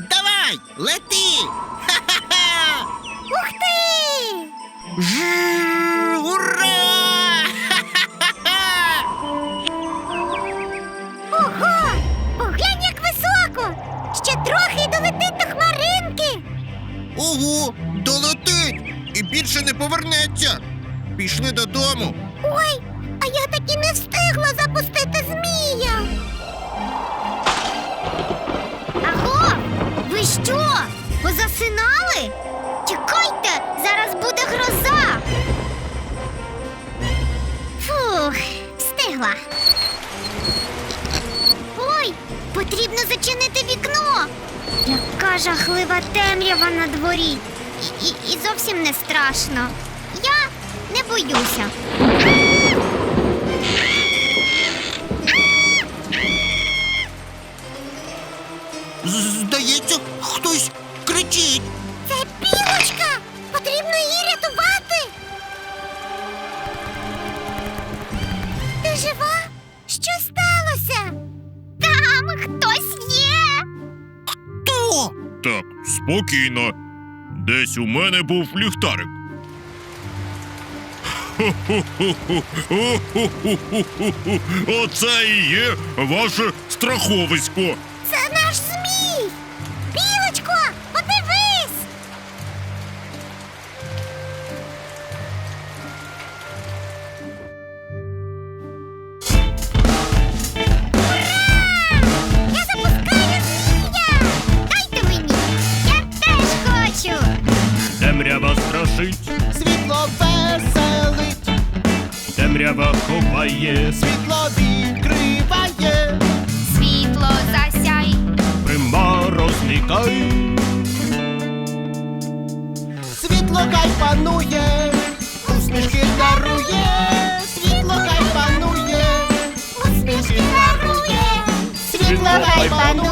Давай, лети! Ха-ха-ха! Ух ти! Жу, Ура! Ха-ха-ха! Ого! Поглянь, як високо! Ще трохи і долетить до хмаринки! Ого, долетить! І більше не повернеться. Пішли додому. Ой, а я так і не встигла запустити змія. Встигла. Ой, потрібно зачинити вікно. Яка жахлива темрява на дворі. І, і, і зовсім не страшно. Я не боюся. Здається, хтось кричить. Це білочка! Потрібно її рятувати. Хтось є. Хто? Так, спокійно. Десь у мене був ліхтарик. Оце і є ваше страховисько. Темрява страшить, Світло веселить, темрява ховає, світло відкриває, Світло засяй! примаро зникай. світло хай панує, усмішки дарує, світло хай панує, усмішки дарує, світло хай панує,